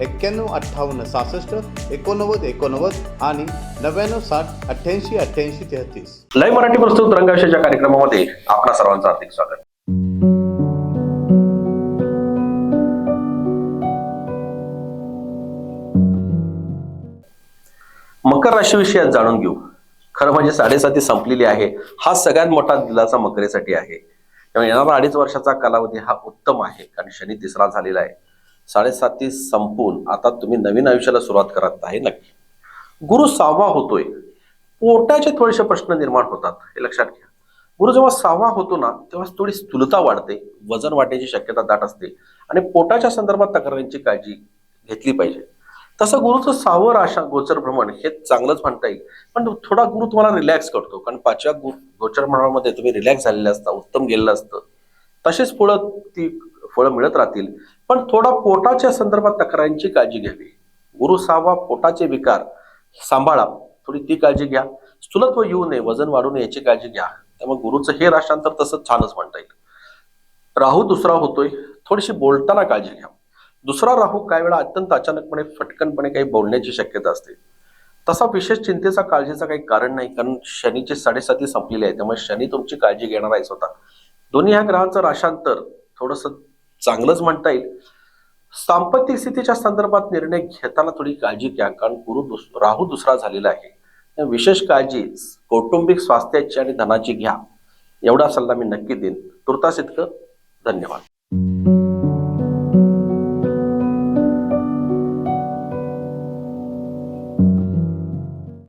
एक्क्याण्णव अठ्ठावन्न सहासष्ट एकोणनव्वद एकोणनव्वद आणि नव्याण्णव साठ अठ्ठ्याऐंशी अठ्ठ्याऐंशी तेहतीस. लाईव्ह मराठी प्रस्तुत रंगाशाच्या कार्यक्रमामध्ये आपला सर्वांचं हार्दिक स्वागत. मकर राशीविषयी आज जाणून घेऊ. खरं म्हणजे साडेसाती संपलेली आहे. हा सगळ्यात मोठा दिलासा मकरेसाठी आहे. त्यामुळे येणारा अडीच वर्षाचा कालावधी हा उत्तम आहे. कारण शनी तिसरा झालेला आहे. साडेसाती संपून आता तुम्ही नवीन आयुष्याला सुरुवात करत आहे नक्की. गुरु सहावा होतोय. पोटाचे थोडेसे प्रश्न निर्माण होतात हे लक्षात घ्या. गुरु जेव्हा सहावा होतो ना तेव्हा थोडी स्थूलता वाढते वजन वाढण्याची शक्यता दाट असते आणि पोटाच्या संदर्भात तक्रारींची काळजी घेतली पाहिजे. तसं गुरुचं सहावं राशा गोचर भ्रमण हे चांगलंच म्हणता येईल. पण थोडा गुरु तुम्हाला रिलॅक्स करतो. कारण पाचव्या गु गोचर भ्रमणामध्ये तुम्ही रिलॅक्स झालेलं असता उत्तम गेलेलं असतं. तसेच पुढं ती फळं मिळत राहतील. पण थोडा पोटाच्या संदर्भात तक्रारींची काळजी घ्यावी. गुरु सहावा पोटाचे विकार सांभाळा. थोडी ती काळजी घ्या. स्थूलत्व येऊ नये वजन वाढू नये याची काळजी घ्या. त्यामुळे गुरुचं हे राष्ट्रांतर तसं छानच म्हणता येईल. राहू दुसरा होतोय थोडीशी बोलताना काळजी घ्या. दुसरा राहू काही वेळा अत्यंत अचानकपणे फटकनपणे काही बोलण्याची शक्यता असते. तसा विशेष चिंतेचा काळजीचा काही कारण नाही कारण शनीचे साडेसाती संपलेले आहे. त्यामुळे शनी तुमची काळजी घेणार आहे स्वतः. दोन्ही ह्या ग्रहांचं राशांतर थोडंसं चांगलंच म्हणता येईल. सांपत्तिक स्थितीच्या संदर्भात निर्णय घेताना थोडी काळजी घ्या कारण गुरु दुस राहू दुसरा झालेला आहे. विशेष काळजी कौटुंबिक स्वास्थ्याची आणि धनाची घ्या. एवढा सल्ला मी नक्की देईन. तुर्तास इतकं धन्यवाद.